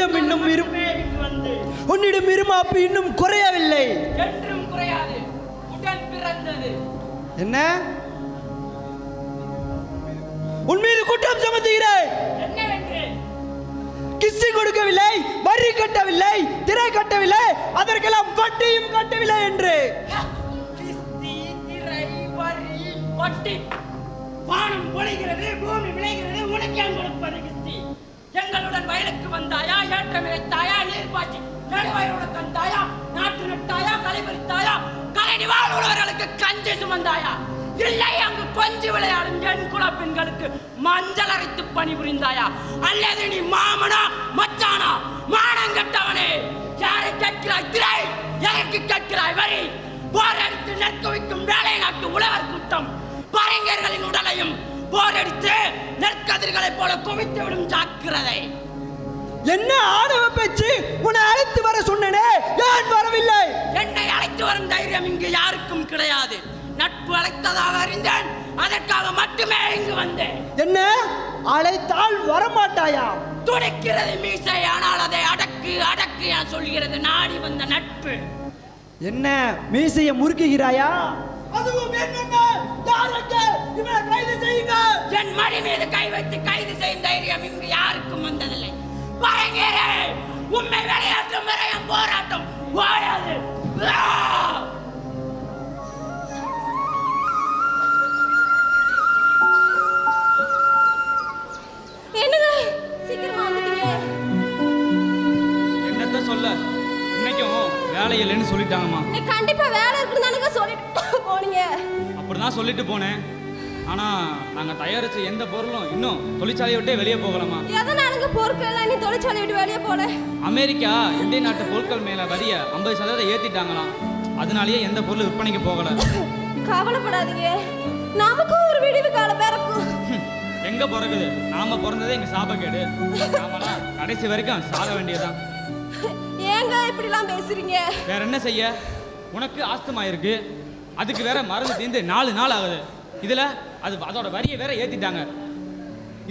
உன்னிடம் இன்னும் இரு நட்பே இங்கு வந்து உன்னிடம் இருமாப்பு இன்னும் குறையவில்லை. என்றும் குறையாது. உடன் பிறந்தது. என்ன? உன் மீது குற்றம் சுமத்துகிறேன். கிஸ்ஸி கொடுக்கவில்லை வரி கட்டவில்லை திரை கட்டவில்லை அதற்கெல்லாம் வட்டியும் கட்டவில்லை என்று. வட்டி. வானம் பொழிகிறது பூமி விளைகிறது உனக்கு கொடுப்பது எங்களுடன் வயலுக்கு வந்தாயா ஏற்ற இழைத்தாயா நீர் பாய்ச்சி. நடுவயலோட தந்தாயா நாட்டு நட்டாயா களை பறித்தாயா கலை வாழ் உள்ளவர்களுக்கு கஞ்சி சுமந்தாயா? இல்லை அங்கு கொஞ்சி விளையாடும் என் குல பெண்களுக்கு மஞ்சள் அரைத்து பணிபுரிந்தாயா? அல்லது நீ மாமனா மச்சானா? மானங்கட்டவனே யாரை கேட்கிறாய்? திரை எனக்கு கேட்கிறாய்? வரி. போரடித்து நெற்க வைக்கும் வேலை நாட்டு உழவர் கூட்டம். பறைஞர்களின் உடலையும் போரடித்து நெற்கதிர்களைப் போல குவித்து விடும் ஜாக்கிரதை. என்ன ஆணவ பேச்சு? உன்னை அழைத்து வர சொன்னனே ஏன் வரவில்லை? என்னை அழைத்து வரும் தைரியம் இங்கு யாருக்கும் கிடையாது. நட்பு அழைத்ததாக அறிந்தேன் அதற்காக மட்டுமே இங்கு வந்தேன். என்ன? அழைத்தால் வரமாட்டாயா? துடிக்கிறது மீசை ஆனால் அதை அடக்கு அடக்கு என சொல்கிறது நாடி வந்த நட்பு. என்ன மீசையை முறுக்குகிறாயா? அதுவும் என்னென்ன? யாருக்கு இவனை கைது என் மடி மீது கை வைத்து கைது செய்யும் தைரியம் இங்கு யாருக்கும் வந்ததில்லை. பயங்கரே உண்மை விளையாட்டும் வரையும் போராட்டம் ஓயாது! என்னங்க சீக்கிரமா வந்துட்டீங்க. என்னத்த சொல்ல? இன்னைக்கும் வேலை இல்லைன்னு சொல்லிட்டாங்கம்மா. நீ கண்டிப்பா வேலை இருக்குன்னு தானுங்க சொல்லிட்டு போனீங்க. அப்படிதான் சொல்லிட்டு போனேன். ஆனால் நாங்கள் தயாரிச்ச எந்த பொருளும் இன்னும் தொழிற்சாலையை விட்டே வெளியே போகலாமா எதனாலுங்க பொருட்கள் நீ தொழிற்சாலை விட்டு வெளியே போல அமெரிக்கா இந்திய நாட்டு பொருட்கள் மேலே வரிய ஐம்பது சதவீதம் ஏற்றிட்டாங்களாம் அதனாலேயே எந்த பொருள் விற்பனைக்கு போகலை. கவலைப்படாதீங்க. நமக்கும் ஒரு விடிவு காலம் பிறக்கும். எங்கே பிறகுது? நாம பிறந்ததே எங்கள் சாபக்கேடு. நாமெல்லாம் கடைசி வரைக்கும் சாக வேண்டியதுதான். ஏங்க இப்படிலாம் பேசுறீங்க? வேற என்ன செய்ய? உனக்கு ஆஸ்துமா இருக்கு. அதுக்கு வேற மருந்து தீர்ந்து நாலு நாள் ஆகுது. இதுல அது அதோட வரியை வேற ஏத்திட்டாங்க.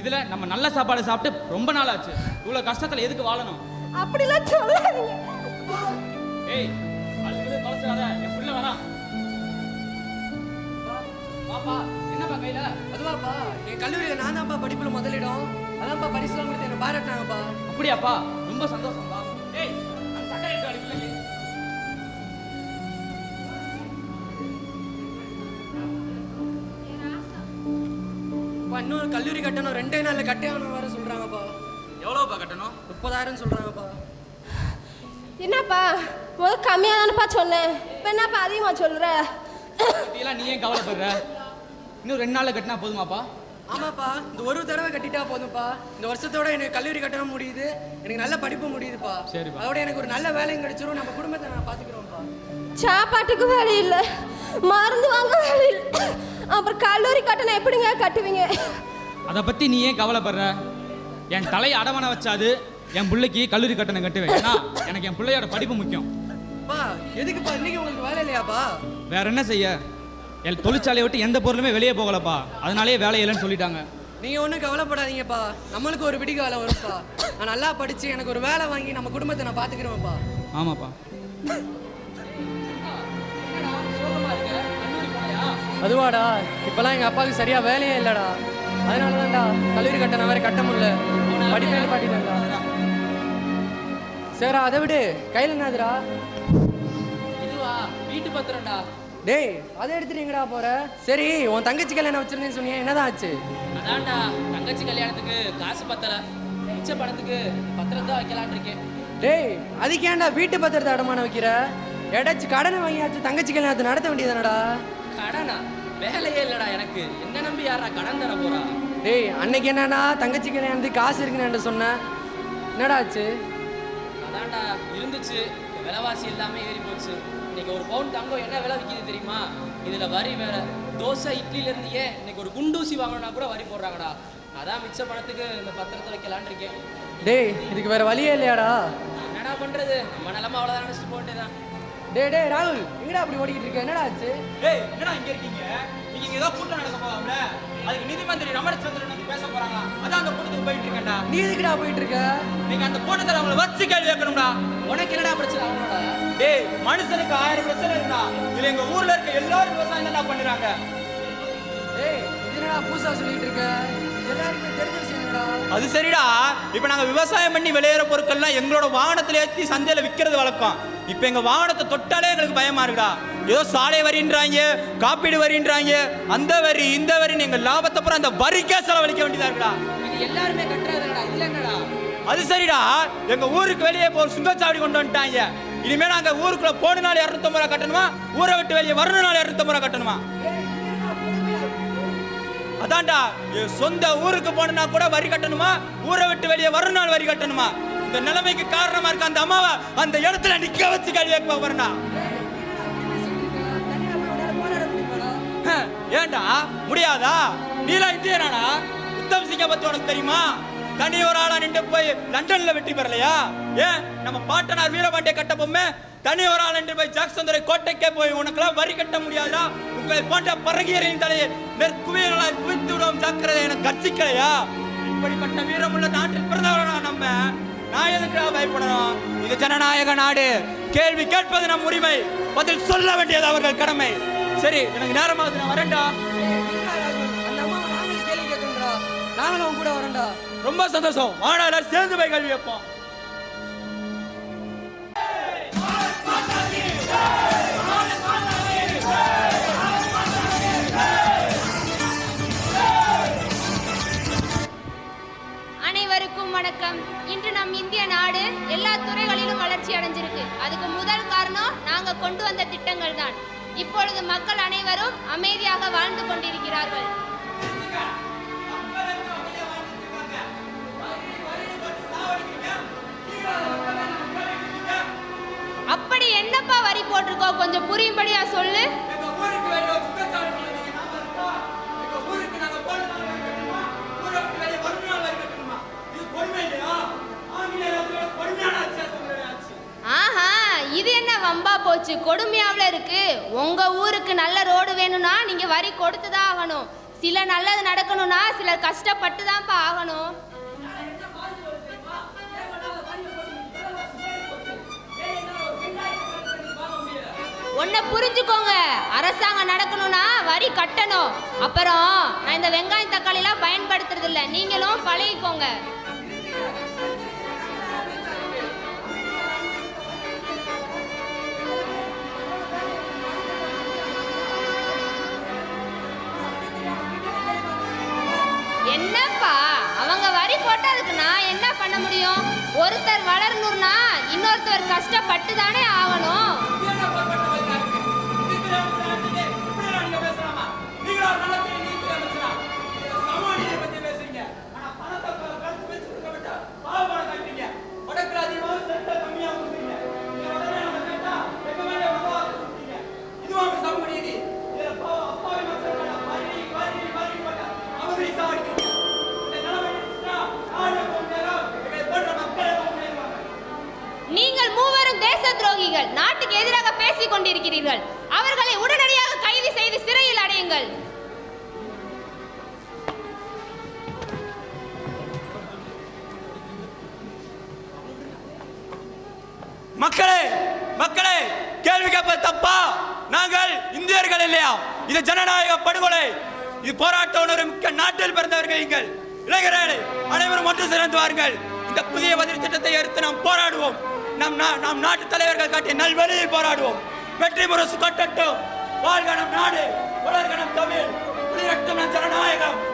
இதுல நம்ம நல்ல சாப்பாடு சாப்பிட்டு ரொம்ப நாள் ஆச்சு இவ்வளவு கஷ்டத்துல எதுக்கு வாழணும்? அப்படிலாம் சொல்லாதீங்க. ஏய் அழுது தொலைச்சிடாத என் புள்ள வரான் பாப்பா என்னப்பா கையில? அதுவாப்பா என் கல்லூரியில் நான் தான்ப்பா படிப்பில் முதலிடம். அதான்ப்பா பரிசுலாம் கொடுத்து என்னை பாராட்டினாங்கப்பா. அப்படியாப்பா? ரொம்ப சந்தோஷம்ப்பா. அப்பா இன்னொரு கல்லூரி கட்டணம் ரெண்டே நாளில் கட்டே ஆகணும் வேற சொல்கிறாங்கப்பா எவ்வளோப்பா கட்டணும்? முப்பதாயிரம் சொல்கிறாங்கப்பா என்னப்பா முதல் கம்மியாக தானப்பா சொன்னேன். இப்போ என்னப்பா அதிகமாக சொல்ற? இதெல்லாம் நீ ஏன் கவலைப்படுற? இன்னும் ரெண்டு நாள்ல கட்டினா போதுமாப்பா? ஆமாப்பா இந்த ஒரு தடவை கட்டிட்டா போதும்ப்பா. இந்த வருஷத்தோட எனக்கு கல்லூரி கட்டணம் முடியுது. எனக்கு நல்ல படிப்பு முடியுதுப்பா. சரிப்பா. அதோட எனக்கு ஒரு நல்ல வேலையும் கிடைச்சிரும். நம்ம குடும்பத்தை நான் பார்த்துக்கிறோம்ப்பா சாப்பாட்டுக்கு வேலை இல்லை. மருந்து வாங்க வேலை இல்லை. அப்புறம் கல்லூரி கட்டணம் எப்படிங்க கட்டுவீங்க? அதை பத்தி நீ ஏன் கவலைப்படுற? என் தலையை அடமான வச்சாது என் பிள்ளைக்கு கல்லூரி கட்டணம் கட்டுவேன். ஏன்னா எனக்கு என் பிள்ளையோட படிப்பு முக்கியம். அப்பா எதுக்குப்பா இன்னைக்கு உங்களுக்கு வேலை இல்லையாப்பா? வேற என்ன செய்ய? என் தொழிற்சாலையை விட்டு எந்த பொருளுமே வெளியே போகலப்பா. அதனாலேயே வேலை இல்லைன்னு சொல்லிட்டாங்க. நீங்கள் ஒன்றும் கவலைப்படாதீங்கப்பா. நம்மளுக்கு ஒரு விடிகாலம் வரும்ப்பா. நான் நல்லா படித்து எனக்கு ஒரு வேலை வாங்கி நம்ம குடும்பத்தை நான் பார்த்துக்கிறேன்ப்பா ஆமாப்பா. அதுவாடா இப்பெல்லாம் எங்க அப்பாவுக்கு சரியா வேலையே இல்லடா. அதனால தான்டா கல்லூரி கட்டணம் வேற கட்ட முடியல. படிப்பே பாட்டிட்டா சரிடா அதை விடு. கையில் என்னதுடா இதுவா? வீட்டு பத்திரம்டா. டேய் அதை எடுத்துட்டு எங்கடா போற? சரி உன் தங்கச்சி கல்யாணம் வச்சிருந்தேன்னு சொன்னியே என்னதான் ஆச்சு? அதான்டா தங்கச்சி கல்யாணத்துக்கு காசு பத்தல. மிச்ச பணத்துக்கு பத்திரம் தான் வைக்கலான்னு இருக்கேன். டேய் அதுக்கு ஏன்டா வீட்டு பத்திரத்தை அடமான வைக்கிற? எடாச்சும் கடனை வாங்கியாச்சு தங்கச்சி கல்யாணத்தை நடத்த வேண்டியதானடா கடனா? வேலையே இல்லடா எனக்கு. என்ன நம்பி யாரா கடன் தர போறா? டேய் அன்னைக்கு என்னன்னா தங்கச்சி கல்யாணத்துக்கு காசு இருக்குன்னு சொன்ன? என்னடா ஆச்சு? அதான்டா இருந்துச்சு. விலைவாசி எல்லாமே ஏறி போச்சு. இன்னைக்கு ஒரு பவுன் தங்கம் என்ன விலை விற்கிது தெரியுமா? இதுல வரி வேற. தோசை இட்லில இருந்து ஏன் இன்னைக்கு ஒரு குண்டூசி வாங்கணும்னா கூட வரி போடுறாங்கடா. அதான் மிச்ச பணத்துக்கு இந்த பத்திரத்தை வைக்கலான்னு இருக்கேன். டேய் இதுக்கு வேற வழியே இல்லையாடா? என்னடா பண்றது? நம்ம நிலம அவ்வளோதான் நினச்சிட்டு போட்டேதான் டேய் டேய் ராகுல் எங்கடா அப்படி ஓடிக்கிட்டு இருக்க? என்னடா ஆச்சு? ஏய் என்னடா இங்க இருக்கீங்க? நீங்க இங்க ஏதோ கூட்டம் நடக்க போகாமல அதுக்கு நிதி மந்திரி ரமணச்சந்திரன் வந்து பேச போறாங்களா? அதான் அந்த கூட்டத்துக்கு போயிட்டு இருக்கேன்டா. நீ எதுக்குடா போயிட்டு இருக்க? நீங்க அந்த கூட்டத்துல அவங்கள வச்சு கேள்வி கேட்கணும்டா. உனக்கு என்னடா பிரச்சனை? அவங்களோட டேய் மனுஷனுக்கு ஆயிரம் பிரச்சனை இருந்தா இதுல எங்க ஊர்ல இருக்க எல்லாரும் விவசாயம் தான் பண்றாங்க. இது என்னடா புதுசா சொல்லிட்டு இருக்க? எல்லாருக்குமே தெரிஞ்ச என்னடா? அது சரிடா. இப்போ நாங்கள் விவசாயம் பண்ணி விளையிற பொருட்கள்லாம் எங்களோட வாகனத்தில் ஏற்றி சந்தையில் விற்கிறது வழக்கம். இப்போ எங்கள் வாகனத்தை தொட்டாலே எங்களுக்கு பயமா இருக்குடா. ஏதோ சாலை வரின்றாங்க காப்பீடு வரின்றாங்க அந்த வரி இந்த வரின்னு எங்கள் லாபத்தை அப்புறம் அந்த வரிக்கே செலவழிக்க வேண்டியதா இருக்குடா. எல்லாருமே என்னடா? அது சரிடா. எங்கள் ஊருக்கு வெளியே ஒரு சுங்கச்சாவடி கொண்டு வந்துட்டாங்க. இனிமேல் நாங்கள் ஊருக்குள்ள போனாலும் இரநூத்தம்பது ரூபா கட்டணுமா? ஊரை விட்டு வெளியே வரணும்னாலும் இரநூத்தம்பது ரூபா கட்டணுமா? அதான்டா சொந்த ஊருக்கு போனா கூட வரி கட்டணுமா? ஊரை விட்டு வெளியே வரணும் வரி கட்டணுமா? இந்த நிலைமைக்கு காரணமா இருக்க அந்த அம்மாவை அந்த இடத்துல நிக்க வச்சு கேள்வி கேட்க போறா ஏண்டா? முடியாதா? நீலா இந்தியனாடா உத்தம் சிங்க பத்தி உனக்கு தெரியுமா? தனி ஒரு ஆளா நின்று போய் லண்டன்ல வெற்றி பெறலையா? ஏன்? நம்ம பாட்டனார் வீரபாண்டிய கட்டபொம்மை தனி ஒரு ஆள் நின்று போய் ஜாக்சந்தரை கோட்டைக்கே போய் உனக்கெல்லாம் வரி கட்ட முடியாதா? உங்களை போன்ற பரகியரின் தலையை நெற்குவியங்களாய் குவித்து விடும் ஜாக்கிரதை என கட்சிக்கலையா இப்படிப்பட்ட வீரமுள்ள நாட்டில் பிறந்தவர்களா நம்ம? நான் எதுக்குடா பயப்படணும். இது ஜனநாயக நாடு. கேள்வி கேட்பது நம் உரிமை. பதில் சொல்ல வேண்டியது அவர்கள் கடமை. சரி எனக்கு நேரமாகுது நான் வரேன்டா. நாங்களும் அவங்க கூட வரோம்டா ரொம்ப சந்தோஷம். வாடா சேர்ந்து போய் கல்வி வைப்போம். அனைவருக்கும் வணக்கம். இந்திய நாடு எல்லா துறைகளிலும் வளர்ச்சி அடைஞ்சிருக்கு. அதுக்கு முதல் காரணம் நாங்க கொண்டு வந்த திட்டங்கள் தான். இப்பொழுது மக்கள் அனைவரும் அமைதியாக வாழ்ந்து கொண்டிருக்கிறார்கள். அப்படி என்னப்பா வரி போட்டிருக்கோம் கொஞ்சம் புரியும்படியா சொல்லு. போச்சு. கொடுமையாவில் இருக்கு? உங்க ஊருக்கு நல்ல ரோடு வேணும்னா நீங்க வரி கொடுத்து தான் ஆகணும். சில நல்லது நடக்கணும்னா சிலர் கஷ்டப்பட்டு தான்ப்பா ஆகணும். ஒன்ன புரிஞ்சுக்கோங்க. அரசாங்கம் நடக்கணும்னா வரி கட்டணும். அப்புறம் நான் இந்த வெங்காயம் தக்காளிலாம் பயன்படுத்துறது இல்லை நீங்களும் பழகிக்கோங்க. என்னப்பா? அவங்க வரி போட்டு அதுக்கு நான் என்ன பண்ண முடியும்? ஒருத்தர் வளரணும்னா இன்னொருத்தர் கஷ்டப்பட்டு தானே ஆகணும். மக்களே மக்களே கேள்வி கேட்பது தப்பா? நாங்கள் இந்தியர்கள் இல்லையா? இது ஜனநாயக படுகொலை. இது போராட்ட உணர்வு மிக்க நாட்டில் பிறந்தவர்கள் நீங்கள். இளைஞர்களே அனைவரும் ஒன்று சேர்ந்து வாருங்கள். இந்த புதிய பதில் திட்டத்தை எடுத்து நாம் போராடுவோம். நம் நா- நம் நாட்டு தலைவர்கள் காட்டிய நல்வழியில் போராடுவோம். வெற்றி முரசு கட்டட்டும். வாழ்க நம் நாடு வளர்க நம் தமிழ். உயிரட்டும் நம் ஜனநாயகம்.